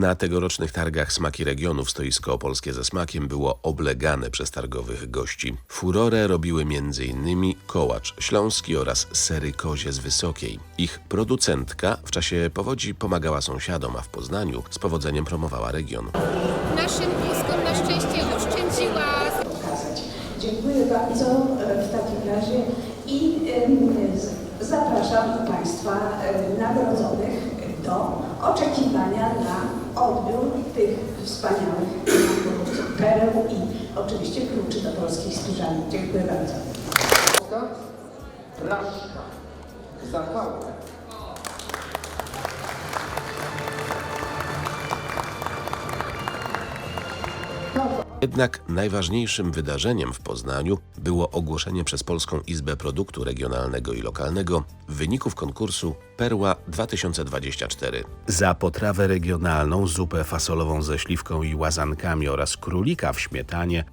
Na tegorocznych targach Smaki Regionów stoisko opolskie ze smakiem było oblegane przez targowych gości. Furorę robiły m.in. kołacz śląski oraz sery kozie z Wysokiej. Ich producentka w czasie powodzi pomagała sąsiadom, a w Poznaniu z powodzeniem promowała region. naszym bliskom na szczęście oszczędziła. Dziękuję bardzo e, w takim razie i zapraszam Państwa e, nagrodzonych do oczekiwania na odbiór tych wspaniałych pereł i oczywiście kluczy do polskiej spiżarni. Dziękuję bardzo. Raszka, zapałka. Jednak najważniejszym wydarzeniem w Poznaniu było ogłoszenie przez Polską Izbę Produktu Regionalnego i Lokalnego wyników konkursu Perła 2024. Za potrawę regionalną, zupę fasolową ze śliwką i łazankami oraz królika w śmietanie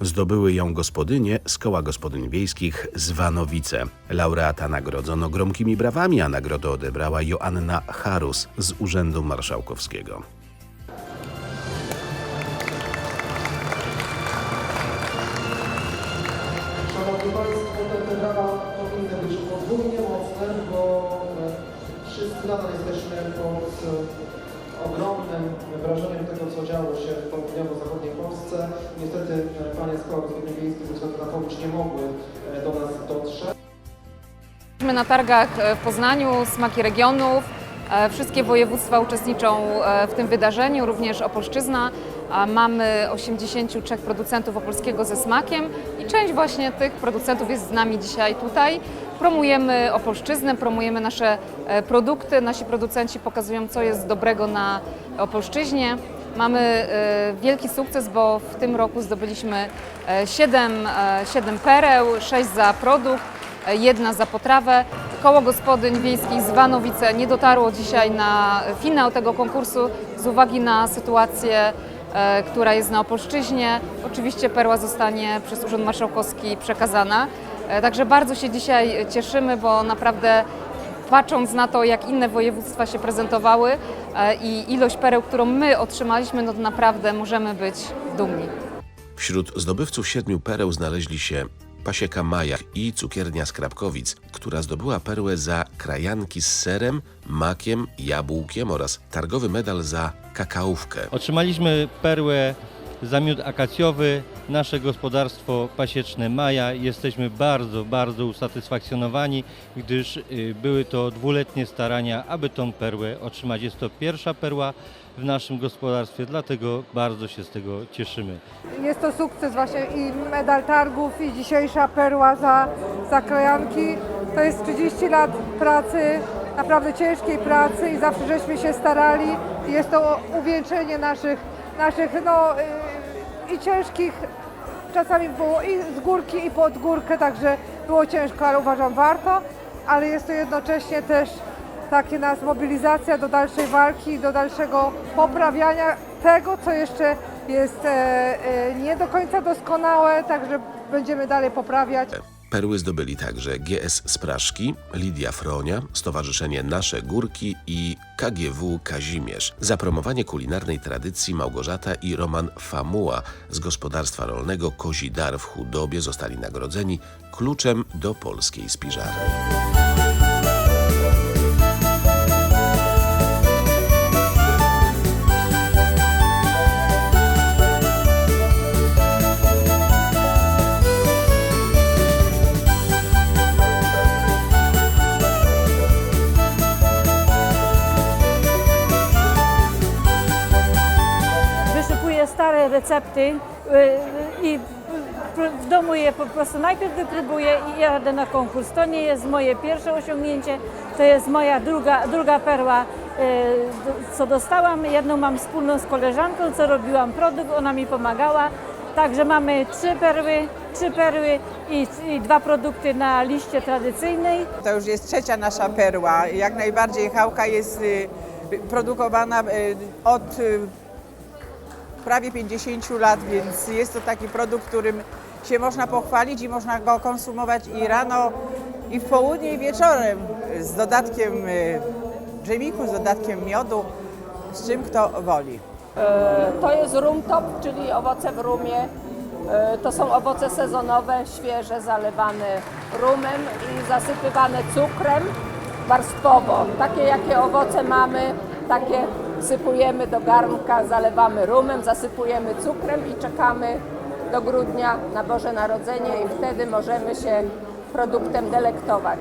zdobyły ją gospodynie z koła gospodyń wiejskich z Wanowice. Laureata nagrodzono gromkimi brawami, a nagrodę odebrała Joanna Harus z Urzędu Marszałkowskiego. Szanowni Państwo, te, te brawa powinny być podwójnie mocne, bo e, wszyscy nadal jesteśmy pod e, ogromnym wrażeniem tego, co działo się w południowo-zachodniej Polsce. Niestety e, panie z koła gospodyń ze względu na powódź nie mogły do nas dotrzeć. Jesteśmy na targach w Poznaniu, Smaki Regionów. Wszystkie województwa uczestniczą w tym wydarzeniu, również Opolszczyzna. Mamy 83 producentów opolskiego ze smakiem i część właśnie tych producentów jest z nami dzisiaj tutaj. Promujemy Opolszczyznę, promujemy nasze e, produkty. Nasi producenci pokazują, co jest dobrego na Opolszczyźnie. Mamy e, wielki sukces, bo w tym roku zdobyliśmy 7, 7 pereł, 6 za produkt jedna za potrawę. Koło gospodyń wiejskich z Wanowice nie dotarło dzisiaj na finał tego konkursu z uwagi na sytuację, e, która jest na Opolszczyźnie. Oczywiście perła zostanie przez Urząd Marszałkowski przekazana. E, Także bardzo się dzisiaj cieszymy, bo naprawdę patrząc na to, jak inne województwa się prezentowały e, i ilość pereł, którą my otrzymaliśmy, no to naprawdę możemy być dumni. Wśród zdobywców siedmiu pereł znaleźli się Pasieka Maja i cukiernia z Krapkowic, która zdobyła perłę za krajanki z serem, makiem, jabłkiem oraz targowy medal za kakaówkę. Otrzymaliśmy perłę za miód akacjowy, nasze gospodarstwo pasieczne Maja. Jesteśmy bardzo, bardzo usatysfakcjonowani, gdyż y, były to dwuletnie starania, aby tą perłę otrzymać. Jest to pierwsza perła w naszym gospodarstwie, dlatego bardzo się z tego cieszymy. Jest to sukces właśnie i medal targów i dzisiejsza perła za, za krojanki. To jest 30 lat pracy, naprawdę ciężkiej pracy i zawsze żeśmy się starali. Jest to uwieńczenie naszych, naszych no yy, i ciężkich, czasami było i z górki i pod górkę, także było ciężko, ale uważam warto. Ale jest to jednocześnie też takie nas mobilizacja do dalszej walki, do dalszego poprawiania tego, co jeszcze jest e, e, nie do końca doskonałe, także będziemy dalej poprawiać. Perły zdobyli także GS Spraszki, Lidia Fronia, Stowarzyszenie Nasze Górki i KGW Kazimierz. Za promowanie kulinarnej tradycji Małgorzata i Roman Famuła z gospodarstwa rolnego Kozi Dar w Chudobie zostali nagrodzeni kluczem do polskiej spiżarni. Recepty y, i w domu je po prostu najpierw wypróbuję i jadę na konkurs. To nie jest moje pierwsze osiągnięcie, to jest moja druga, druga perła, y, co dostałam. Jedną mam wspólną z koleżanką, co robiłam produkt, ona mi pomagała. Także mamy trzy perły, trzy perły i, i dwa produkty na liście tradycyjnej. To już jest trzecia nasza perła. Jak najbardziej chałka jest y, produkowana y, od y, prawie 50 lat, więc jest to taki produkt, którym się można pochwalić i można go konsumować i rano, i w południe, i wieczorem z dodatkiem y, dżemiku, z dodatkiem miodu. z czym kto woli. E, To jest rum top, czyli owoce w rumie. E, To są owoce sezonowe, świeże, zalewane rumem i zasypywane cukrem warstwowo. Takie jakie owoce mamy, takie sypujemy do garnka, zalewamy rumem, zasypujemy cukrem i czekamy do grudnia na Boże Narodzenie i wtedy możemy się produktem delektować.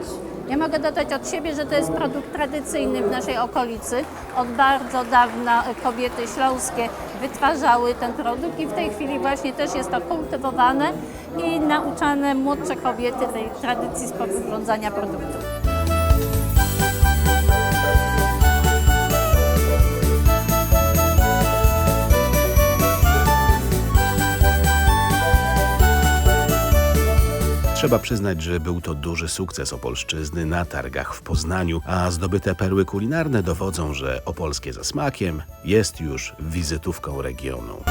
Ja mogę dodać od siebie, że to jest produkt tradycyjny w naszej okolicy. Od bardzo dawna kobiety śląskie wytwarzały ten produkt i w tej chwili właśnie też jest to kultywowane i nauczane młodsze kobiety tej tradycji sporządzania produktów. Trzeba przyznać, że był to duży sukces Opolszczyzny na targach w Poznaniu, a zdobyte perły kulinarne dowodzą, że opolskie za smakiem jest już wizytówką regionu.